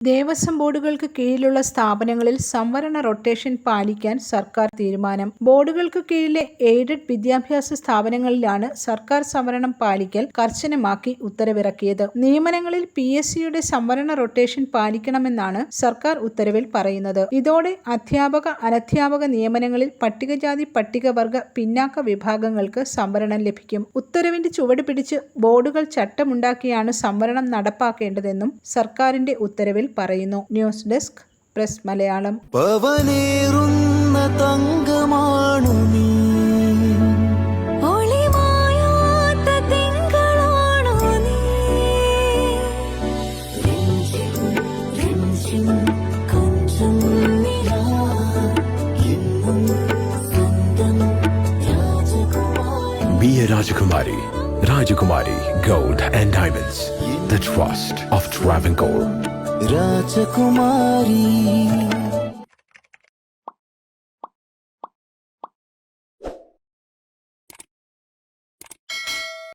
ദേവസ്വം ബോർഡുകൾക്ക് കീഴിലുള്ള സ്ഥാപനങ്ങളിൽ സംവരണ റൊട്ടേഷൻ പാലിക്കാൻ സർക്കാർ തീരുമാനം. ബോർഡുകൾക്ക് കീഴിലെ എയ്ഡഡ് വിദ്യാഭ്യാസ സ്ഥാപനങ്ങളിലാണ് സർക്കാർ സംവരണം പാലിക്കൽ കർശനമാക്കി ഉത്തരവിറക്കിയത്. നിയമനങ്ങളിൽ പി എസ് സിയുടെ സംവരണ റൊട്ടേഷൻ പാലിക്കണമെന്നാണ് സർക്കാർ ഉത്തരവിൽ പറയുന്നത്. ഇതോടെ അധ്യാപക അനധ്യാപക നിയമനങ്ങളിൽ പട്ടികജാതി പട്ടികവർഗ പിന്നാക്ക വിഭാഗങ്ങൾക്ക് സംവരണം ലഭിക്കും. ഉത്തരവിന്റെ ചുവട് പിടിച്ച് ബോർഡുകൾ ചട്ടമുണ്ടാക്കിയാണ് സംവരണം നടപ്പാക്കേണ്ടതെന്നും സർക്കാരിന്റെ ഉത്തരവിൽ പറയുന്നു ന്യൂസ് ഡെസ്ക് പ്രസ് മലയാളം പവനേറുന്ന തങ്കമാണു നീ കൊഞ്ചം നിലാ എന്നും Rajakumari gold and Rajakumari. Rajakumari Gold and Diamonds. Rajkumari.